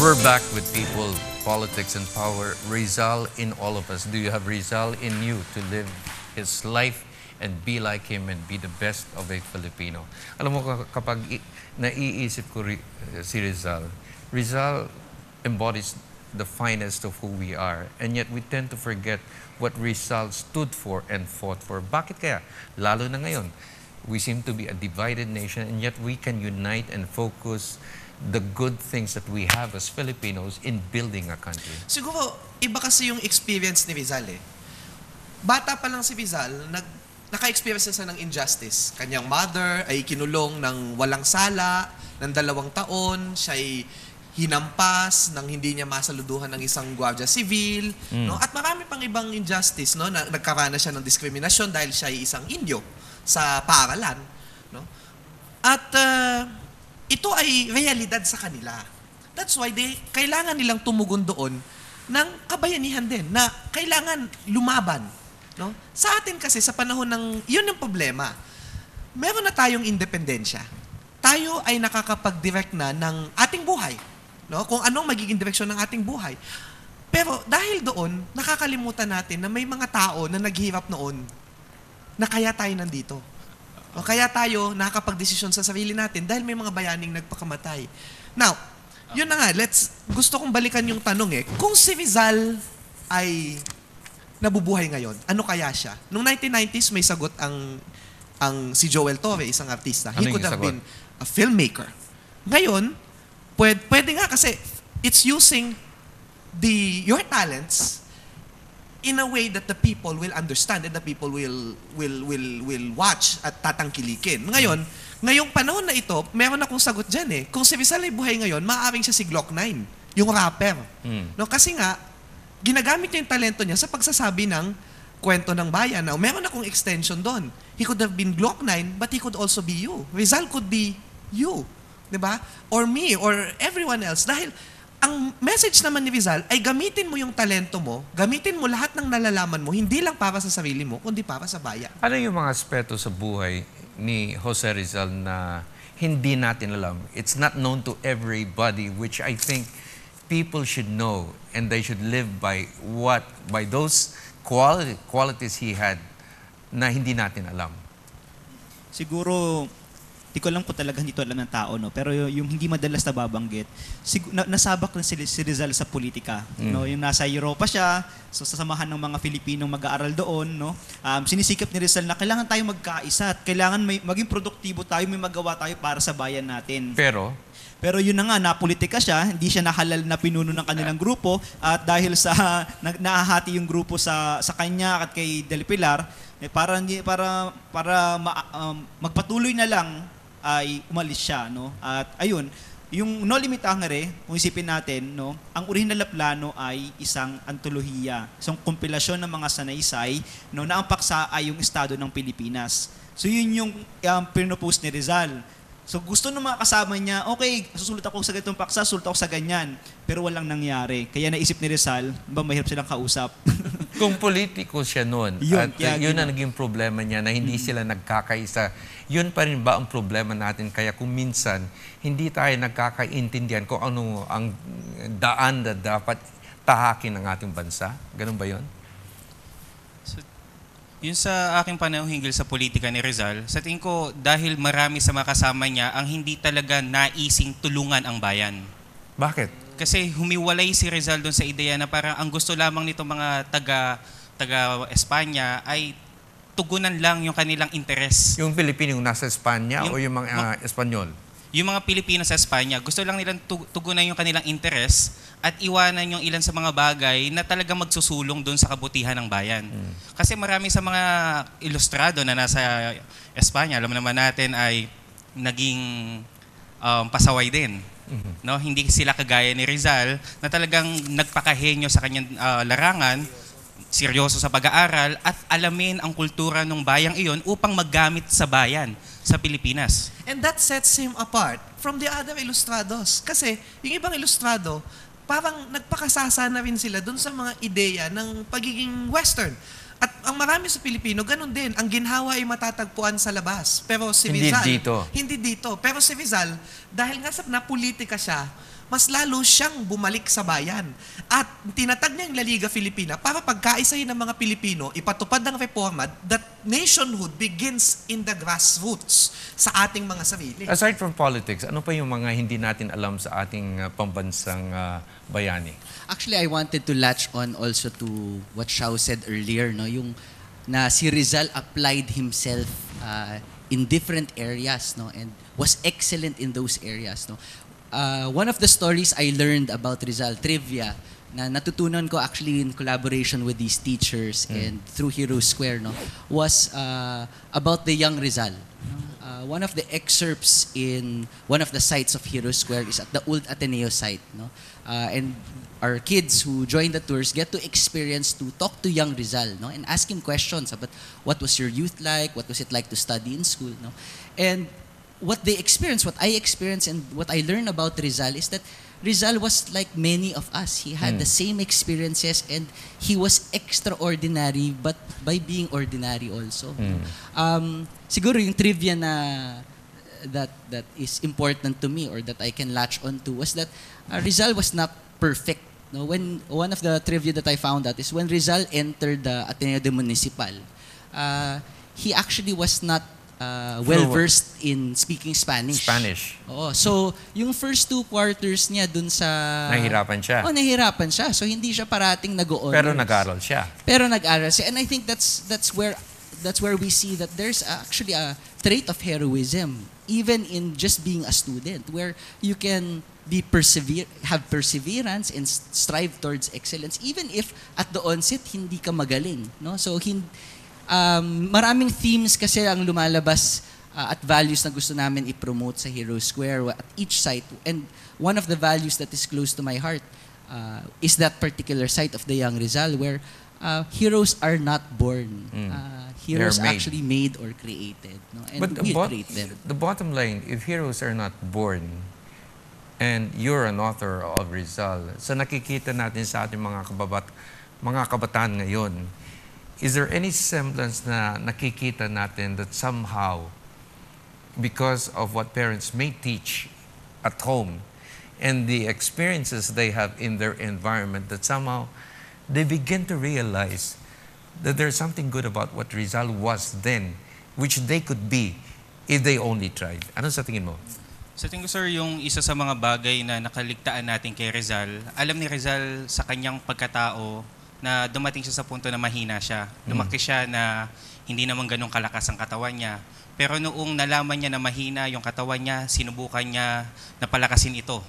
We're back with people, politics, and power. Rizal in all of us. Do you have Rizal in you to live his life and be like him and be the best of a Filipino? Alam mo, kapag naiisip ko eh, si Rizal, Rizal embodies the finest of who we are. And yet we tend to forget what Rizal stood for and fought for. Bakit kaya? Lalo na ngayon, we seem to be a divided nation and yet we can unite and focus the good things that we have as Filipinos in building a country. Siguro, iba kasi yung experience ni Rizal eh. Bata pa lang si Rizal, nag, naka-experience na siya ng injustice. Kanyang mother ay kinulong ng walang sala, ng dalawang taon, siya ay hinampas nang hindi niya masaluduhan ng isang gwardiya civil, no? At marami pang ibang injustice, no? Na, nagkarana siya ng diskriminasyon dahil siya ay isang Indio sa paaralan, no? At uh, ito ay realidad sa kanila. That's why they, kailangan nilang tumugon doon ng kabayanihan din na kailangan lumaban. No? Sa atin kasi sa panahon ng, yun yung problema. Meron na tayong independensya. Tayo ay nakakapag-direct na ng ating buhay. No? Kung anong magiging direksyon ng ating buhay. Pero dahil doon, nakakalimutan natin na may mga tao na naghihirap noon na kaya tayo nandito. O kaya tayo nakakapag-desisyon sa sarili natin dahil may mga bayaning nagpakamatay. Now, yun na nga, let's, gusto kong balikan yung tanong eh. Kung si Rizal ay nabubuhay ngayon, ano kaya siya? Noong 1990s, may sagot ang ang si Joel Torre, isang artista. Ano He could have sagot? been a filmmaker. Ngayon, pwede, pwede nga kasi it's using the your talents in a way that the people will understand and the people will will will will watch at tatangkilikin. Ngayon, ngayong panahon na ito, meron akong sagot diyan eh. Kung si Rizal ay buhay ngayon, maaaring siya si Glock 9, yung rapper. Mm. No, kasi nga ginagamit niya yung talento niya sa pagsasabi ng kwento ng bayan. Now, meron akong extension doon. He could have been Glock 9, but he could also be you. Rizal could be you. 'Di ba? Or me, or everyone else. Dahil ang message naman ni Rizal ay gamitin mo yung talento mo, gamitin mo lahat ng nalalaman mo, hindi lang para sa sarili mo, kundi para sa bayan. Ano yung mga aspeto sa buhay ni Jose Rizal na hindi natin alam? It's not known to everybody, which I think people should know and they should live by what, by those quality, qualities he had na hindi natin alam. Siguro, di ko alam kung talagang dito alam ng tao, no? pero yung, yung hindi madalas nababanggit, sig- na, nasabak na si, si Rizal sa politika. No? Yung nasa Europa siya, so sasamahan ng mga Filipinong mag-aaral doon, no? um, sinisikap ni Rizal na kailangan tayo magkaisa at kailangan may, maging produktibo tayo, may magawa tayo para sa bayan natin. Pero, Pero yun na nga, napolitika siya, hindi siya nahalal na pinuno ng kanilang grupo at dahil sa na, nahahati yung grupo sa sa kanya at kay Del Pilar, eh, para hindi- para para ma- um, magpatuloy na lang ay umalis siya, no? At ayun, yung No Limit Angere, kung isipin natin, no, ang original na plano ay isang antolohiya, isang kompilasyon ng mga sanaysay, no, na ang paksa ay yung estado ng Pilipinas. So yun yung um, pinopose ni Rizal. So gusto ng mga kasama niya, okay, susulat ako sa ganitong paksa, susulat ako sa ganyan. Pero walang nangyari. Kaya naisip ni Rizal, ba mahirap silang kausap. kung politiko siya noon Yun, at kaya yun ang naging problema niya na hindi sila nagkakaisa, yun pa rin ba ang problema natin? Kaya kung minsan, hindi tayo nagkakaintindihan kung ano ang daan na dapat tahakin ng ating bansa? Ganun ba yun? Yun sa aking panahon hinggil sa politika ni Rizal, sa tingin ko dahil marami sa mga kasama niya ang hindi talaga naising tulungan ang bayan. Bakit? Kasi humiwalay si Rizal doon sa ideya na parang ang gusto lamang nito mga taga taga Espanya ay tugunan lang yung kanilang interes. Yung Pilipino yung nasa Espanya o Yung- yung mga ah, Espanyol? Yung mga Pilipino sa Espanya, gusto lang nilang tu- tugunan yung kanilang interes at iwanan yung ilan sa mga bagay na talagang magsusulong doon sa kabutihan ng bayan. Kasi marami sa mga ilustrado na nasa Espanya, alam naman natin ay naging um, pasaway din. No, hindi sila kagaya ni Rizal na talagang nagpakahenyo sa kanyang ah, larangan, seryoso sa pag-aaral at alamin ang kultura ng bayang iyon upang maggamit sa bayan sa Pilipinas. And that sets him apart from the other ilustrados. Kasi yung ibang ilustrado, parang nagpakasasa na rin sila dun sa mga ideya ng pagiging Western. At ang marami sa Pilipino, ganun din. Ang ginhawa ay matatagpuan sa labas. Pero si Hindi Rizal... dito. Hindi dito. Pero si Rizal, dahil nga sa napolitika siya, mas lalo siyang bumalik sa bayan. At tinatag niya yung La Liga Filipina para pagkaisahin ng mga Pilipino, ipatupad ng reforma that nationhood begins in the grassroots sa ating mga sarili. Aside from politics, ano pa yung mga hindi natin alam sa ating uh, pambansang uh, bayani? Actually, I wanted to latch on also to what Shao said earlier, no? Yung na si Rizal applied himself uh, in different areas, no? And was excellent in those areas, no? Uh, one of the stories I learned about Rizal, trivia, na natutunan ko actually in collaboration with these teachers and through Hero Square, no? Was uh, about the young Rizal. Uh, one of the excerpts in one of the sites of Hero Square is at the Old Ateneo site, no? Uh, and our kids who join the tours get to experience to talk to young Rizal, no? And ask him questions about what was your youth like, what was it like to study in school, no? And what they experience, what I experienced and what I learned about Rizal is that Rizal was like many of us. He had the same experiences and he was extraordinary but by being ordinary also. Um, siguro yung trivia na that that is important to me or that I can latch on to was that uh, Rizal was not perfect. No, when one of the trivia that I found out is when Rizal entered the Ateneo de Municipal, uh, he actually was not uh, well versed in speaking Spanish. Spanish. Oo. So, yung first two quarters niya dun sa... Nahihirapan siya. Oh, nahihirapan siya. So, hindi siya parating nag-honors. Pero nag-aral siya. Pero nag-aral siya. And I think that's that's where that's where we see that there's actually a trait of heroism even in just being a student where you can be persevere have perseverance and strive towards excellence even if at the onset hindi ka magaling no so hin, um, maraming themes kasi ang lumalabas uh, at values na gusto namin i-promote sa Hero Square at each site and one of the values that is close to my heart uh, is that particular site of the Young Rizal where uh, heroes are not born. Uh, heroes made. actually made or created. No? And But we bot- create them. the bottom line, if heroes are not born, and you're an author of Rizal, sa nakikita natin sa ating mga, kababat, mga kabataan ngayon, is there any semblance na nakikita natin that somehow, because of what parents may teach at home, and the experiences they have in their environment, that somehow they begin to realize that there's something good about what Rizal was then, which they could be if they only tried. Ano sa tingin mo? Sa tingin ko, sir, yung isa sa mga bagay na nakaligtaan natin kay Rizal, alam ni Rizal sa kanyang pagkatao na dumating siya sa punto na mahina siya. Lumaki siya na hindi naman ganun kalakas ang katawan niya. Pero noong nalaman niya na mahina yung katawan niya, sinubukan niya na palakasin ito.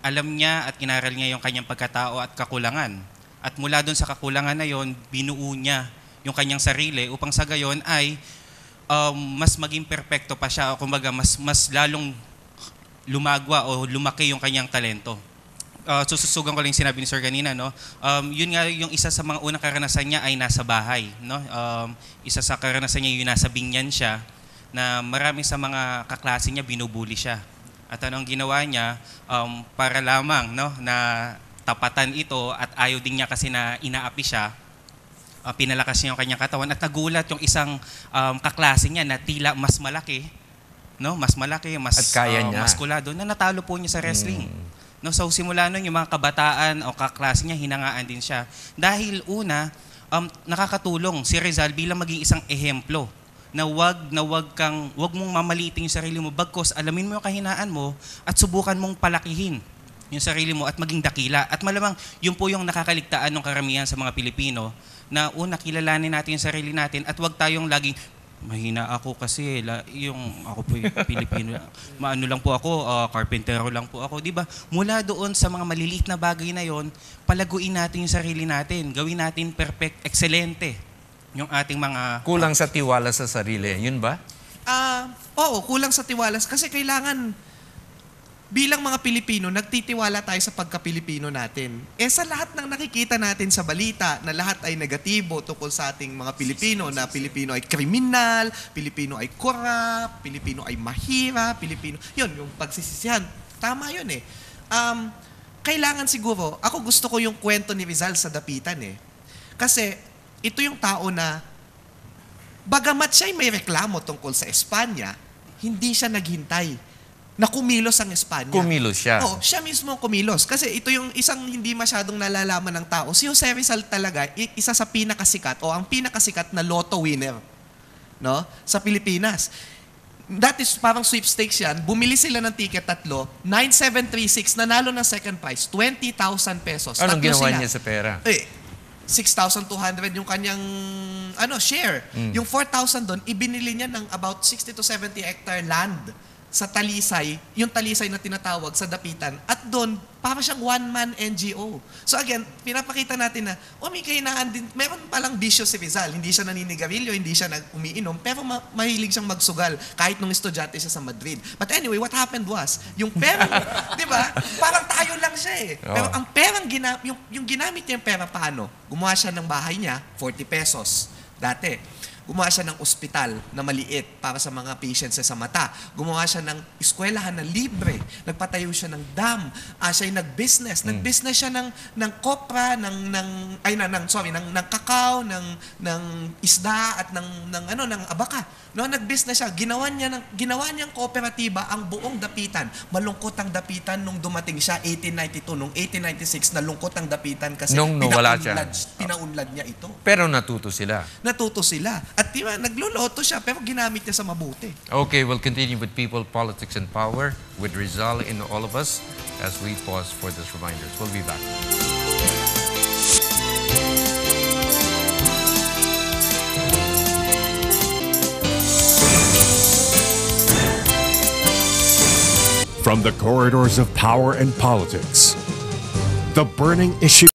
Alam niya at inaral niya yung kanyang pagkatao at kakulangan. At mula doon sa kakulangan na yon, binuo niya yung kanyang sarili upang sa gayon ay um, mas maging perpekto pa siya o kumbaga mas, mas lalong lumagwa o lumaki yung kanyang talento. Uh, sususugan ko lang yung sinabi ni Sir kanina, no? Um, yun nga yung isa sa mga unang karanasan niya ay nasa bahay, no? Um, isa sa karanasan niya yung nasa binyan siya na marami sa mga kaklase niya binubuli siya. At anong ginawa niya um, para lamang no na tapatan ito at ayaw din niya kasi na inaapi siya uh, pinalakas niya yung kanyang katawan at nagulat yung isang um, kaklase niya na tila mas malaki, no? Mas malaki, mas At kaya uh, niya. maskulado na natalo po niya sa wrestling. No, so simula nun yung mga kabataan o kaklase niya hinangaan din siya. Dahil una, um, nakakatulong si Rizal bilang maging isang ehemplo na wag na wag kang wag mong mamaliitin yung sarili mo bagkos alamin mo yung kahinaan mo at subukan mong palakihin yung sarili mo at maging dakila. At malamang yun po yung nakakaligtaan ng karamihan sa mga Pilipino na una kilalanin natin yung sarili natin at wag tayong laging mahina ako kasi la, yung ako po yung Pilipino. Maano lang po ako, ah, carpentero lang po ako, 'di ba? Mula doon sa mga maliliit na bagay na 'yon, palaguin natin yung sarili natin, gawin natin perfect, excelente yung ating mga Kulang sa tiwala sa sarili. Yun ba? Ah, oo, kulang sa tiwala kasi kailangan bilang mga Pilipino, nagtitiwala tayo sa pagka-Pilipino natin. Eh sa lahat ng nakikita natin sa balita na lahat ay negatibo tungkol sa ating mga Pilipino, na Pilipino ay kriminal, Pilipino ay corrupt, Pilipino ay mahira, Pilipino, yun, yung pagsisisihan. Tama yun eh. Um, kailangan siguro, ako gusto ko yung kwento ni Rizal sa Dapitan eh. Kasi ito yung tao na bagamat siya'y may reklamo tungkol sa Espanya, hindi siya naghintay na kumilos ang Espanya. Kumilos siya. Oo, siya mismo kumilos. Kasi ito yung isang hindi masyadong nalalaman ng tao. Si Jose Rizal talaga, isa sa pinakasikat o ang pinakasikat na lotto winner no? sa Pilipinas. That is parang sweepstakes yan. Bumili sila ng ticket tatlo, 9736, nanalo ng second prize, 20,000 pesos. Anong Tatlo ginawa sila. niya sa pera? Eh, 6,200 yung kanyang ano share. Mm. Yung 4,000 doon, ibinili niya ng about 60 to 70 hectare land sa Talisay, yung Talisay na tinatawag sa Dapitan. At doon, para siyang one-man NGO. So again, pinapakita natin na, oh, may kahinaan din, meron palang bisyo si Rizal. Hindi siya naninigarilyo, hindi siya nag umiinom, pero ma- mahilig siyang magsugal kahit nung estudyante siya sa Madrid. But anyway, what happened was, yung perang, di ba, parang tayo lang siya eh. Pero Oo. ang perang, gina, yung, yung ginamit niya yung pera paano? Gumawa siya ng bahay niya, 40 pesos. Dati. Gumawa siya ng ospital na maliit para sa mga patients sa mata. Gumawa siya ng eskwelahan na libre. Nagpatayo siya ng dam. Ah, siya nag-business. Nag-business siya ng, ng kopra, ng, ng, ay, na, ng, sorry, ng, ng kakao, ng, ng isda, at ng, ng, ano, ng abaka. No, nag-business siya. Ginawa niya, ng, ginawa niyang kooperatiba ang buong dapitan. Malungkot ang dapitan nung dumating siya 1892. Nung 1896, nalungkot ang dapitan kasi Nung nawala siya. pinaunlad, pinaunlad niya ito Pero natuto sila. natuto sila. At di ba, nagluluto siya, pero ginamit niya sa mabuti. Okay, we'll continue with people, politics, and power with Rizal in all of us as we pause for this reminders. We'll be back. From the corridors of power and politics, the burning issue